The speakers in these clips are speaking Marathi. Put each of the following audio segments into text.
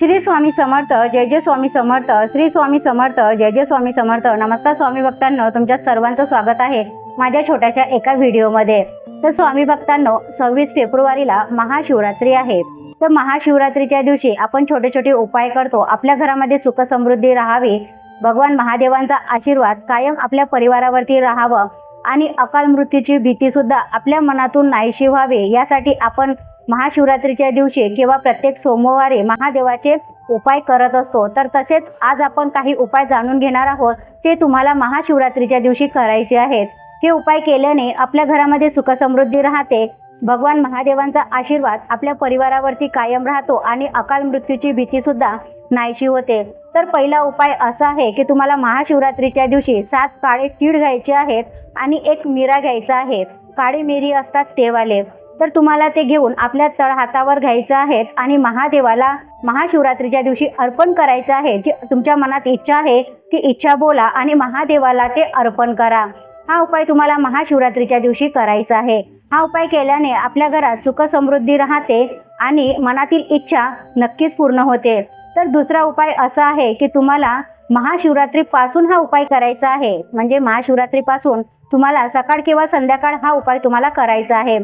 श्री स्वामी समर्थ जय जय स्वामी समर्थ श्री स्वामी समर्थ जय जय स्वामी समर्थ. नमस्कार स्वामी भक्तांनो तुमच्या सर्वांचं स्वागत आहे माझ्या छोट्याशा एका व्हिडिओमध्ये. तर स्वामी भक्तांनो सव्वीस फेब्रुवारीला महाशिवरात्री आहे. तर महाशिवरात्रीच्या दिवशी आपण छोटे छोटे उपाय करतो. आपल्या घरामध्ये सुख समृद्धी राहावी. भगवान महादेवांचा आशीर्वाद कायम आपल्या परिवारावरती राहावं आणि अकाल मृत्यूची भीतीसुद्धा आपल्या मनातून नाहीशी व्हावी यासाठी आपण महाशिवरात्रीच्या दिवशी किंवा प्रत्येक सोमवारी महादेवाचे उपाय करत असतो. तर तसेच आज आपण काही उपाय जाणून घेणार आहोत. ते तुम्हाला महाशिवरात्रीच्या दिवशी करायचे आहेत. हे उपाय केल्याने आपल्या घरामध्ये सुखसमृद्धी राहते. भगवान महादेवांचा आशीर्वाद आपल्या परिवारावरती कायम राहतो आणि अकाल मृत्यूची भीती सुद्धा नाहीशी होते. तर पहिला उपाय असा आहे की तुम्हाला महाशिवरात्रीच्या दिवशी सात काळे तीळ घ्यायचे आहेत आणि एक मिरा घ्यायचा आहे. काळी मिरी असतात ते वाले तर तुम्हाला ते घेऊन आपल्या तळ हातावर घ्यायचं आहेत आणि महादेवाला महाशिवरात्रीच्या दिवशी अर्पण करायचं आहे. जी तुमच्या मनात इच्छा आहे ती इच्छा बोला आणि महादेवाला ते अर्पण करा. हा उपाय तुम्हाला महाशिवरात्रीच्या दिवशी करायचा आहे. हा उपाय केल्याने आपल्या घरात सुख समृद्धी राहते आणि मनातील इच्छा नक्कीच पूर्ण होते. तर दुसरा उपाय असा आहे की तुम्हाला महाशिवरात्रीपासून हा उपाय करायचा आहे. म्हणजे महाशिवरात्रीपासून तुम्हाला सकाळ किंवा संध्याकाळ हा उपाय तुम्हाला करायचा आहे.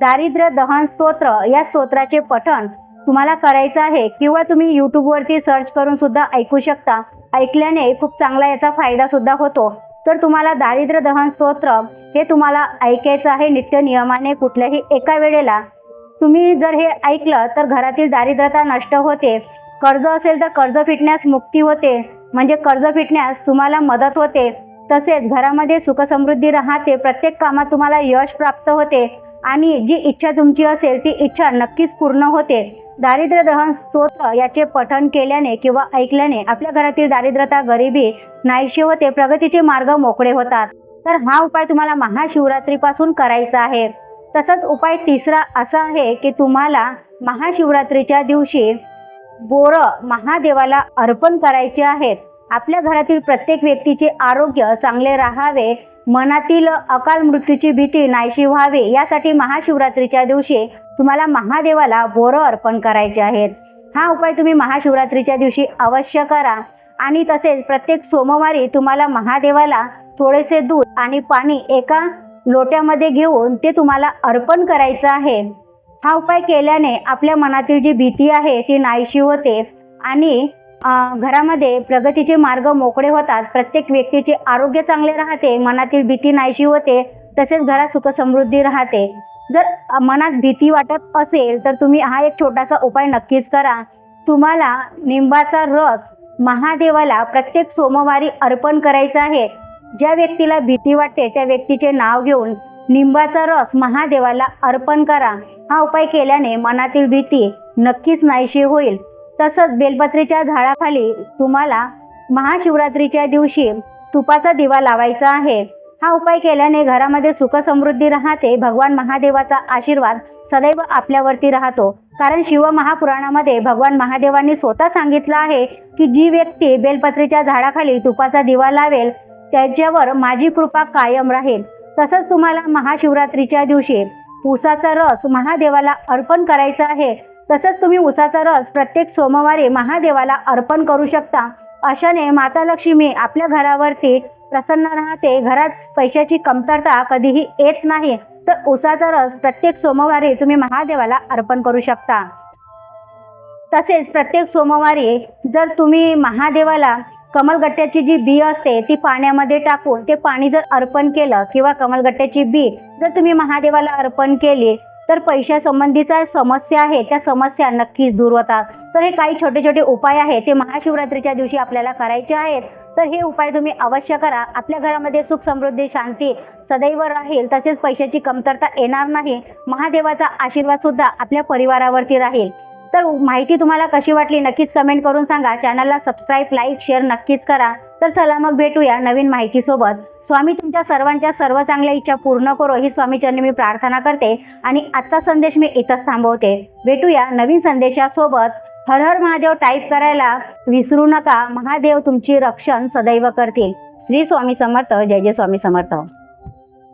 दारिद्र्य दहन स्तोत्र या स्तोत्राचे पठण तुम्हाला करायचं आहे किंवा तुम्ही यूट्यूबवरती सर्च करून सुद्धा ऐकू शकता. ऐकल्याने खूप चांगला याचा फायदा सुद्धा होतो. तर तुम्हाला दारिद्र्य दहन स्तोत्र हे तुम्हाला ऐकायचं आहे नित्य नियमाने कुठल्याही एका वेळेला. तुम्ही जर हे ऐकलं तर घरातील दारिद्र्यता नष्ट होते. कर्ज असेल तर कर्ज फिटण्यास मुक्ती होते. म्हणजे कर्ज फिटण्यास तुम्हाला मदत होते. तसेच घरामध्ये सुखसमृद्धी राहते. प्रत्येक कामात तुम्हाला यश प्राप्त होते. आणि जी इच्छा तुमची असेल ती इच्छा नक्कीच पूर्ण होते. दारिद्र्य दहन स्तोत्र याचे पठण केल्याने किंवा ऐकल्याने आपल्या घरातील दारिद्र्यता गरिबी नाहीशी होते प्रगतीचे मार्ग मोकळे होतात. तर हा उपाय तुम्हाला महाशिवरात्रीपासून करायचा आहे. तसंच उपाय तिसरा असा आहे की तुम्हाला महाशिवरात्रीच्या दिवशी बोरं महादेवाला अर्पण करायचे आहेत. आपल्या घरातील प्रत्येक व्यक्तीचे आरोग्य चांगले राहावे मनातील अकाल मृत्यूची भीती नाहीशी व्हावी यासाठी महाशिवरात्रीच्या दिवशी तुम्हाला महादेवाला बोरं अर्पण करायचे आहेत. हा उपाय तुम्ही महाशिवरात्रीच्या दिवशी अवश्य करा आणि तसेच प्रत्येक सोमवारी तुम्हाला महादेवाला थोडेसे दूध आणि पाणी एका लोट्यामध्ये घेऊन ते तुम्हाला अर्पण करायचं आहे. हा उपाय केल्याने आपल्या मनातील जी भीती आहे ती नाहीशी होते आणि घरामध्ये प्रगतीचे मार्ग मोकळे होतात. प्रत्येक व्यक्तीचे आरोग्य चांगले राहते मनातील भीती नाहीशी होते तसेच घरात सुखसमृद्धी राहते. जर मनात भीती वाटत असेल तर तुम्ही हा एक छोटासा उपाय नक्कीच करा. तुम्हाला निंबाचा रस महादेवाला प्रत्येक सोमवारी अर्पण करायचा आहे. ज्या व्यक्तीला भीती वाटते त्या व्यक्तीचे नाव घेऊन निंबाचा रस महादेवाला अर्पण करा. हा उपाय केल्याने मनातील भीती नक्कीच नाहीशी होईल. तसंच बेलपत्रीच्या झाडाखाली तुम्हाला महाशिवरात्रीच्या दिवशी तुपाचा दिवा लावायचा आहे. हा उपाय केल्याने घरामध्ये सुखसमृद्धी राहते. भगवान महादेवाचा आशीर्वाद सदैव आपल्यावरती राहतो. कारण शिवमहापुराणामध्ये भगवान महादेवांनी स्वतः सांगितलं आहे की जी व्यक्ती बेलपत्रीच्या झाडाखाली तुपाचा दिवा लावेल त्याच्यावर माझी कृपा कायम राहील. तसंच तुम्हाला महाशिवरात्रीच्या दिवशी पुसाचा रस महादेवाला अर्पण करायचा आहे. तसंच तुम्ही उसाचा रस प्रत्येक सोमवारी महादेवाला अर्पण करू शकता. अशाने माता लक्ष्मी आपल्या घरावरती प्रसन्न राहते. घरात पैशाची कमतरता कधीही येत नाही. तर उसाचा रस प्रत्येक सोमवारी तुम्ही महादेवाला अर्पण करू शकता. तसेच प्रत्येक सोमवारी जर तुम्ही महादेवाला कमलगट्ट्याची जी बी असते ती पाण्यामध्ये टाकून ते पाणी जर अर्पण केलं किंवा कमलगट्ट्याची बी जर तुम्ही महादेवाला अर्पण केली तर पैशासंबंधीचा समस्या आहे त्या समस्या नक्कीच दूर होतात. तर हे काही छोटे छोटे उपाय आहेत ते महाशिवरात्रीच्या दिवशी आपल्याला करायचे आहेत. तर हे उपाय तुम्ही अवश्य करा. आपल्या घरामध्ये सुख समृद्धी शांती सदैव राहील. तसेच पैशाची कमतरता येणार नाही. महादेवाचा आशीर्वाद सुद्धा आपल्या परिवारावरती राहील. तर माहिती तुम्हाला कशी वाटली नक्कीच कमेंट करून सांगा. चॅनलला सबस्क्राईब लाईक शेअर नक्कीच करा. तर चला मग भेटूया नवीन माहितीसोबत. स्वामी तुमच्या सर्वांच्या सर्व चांगल्या इच्छा पूर्ण करो ही स्वामीचरणी मी प्रार्थना करते आणि आजचा संदेश मी इथंच थांबवते. भेटूया नवीन संदेशासोबत. हर हर महादेव टाईप करायला विसरू नका. महादेव तुमची रक्षण सदैव करतील. श्री स्वामी समर्थ. जय जय स्वामी समर्थ.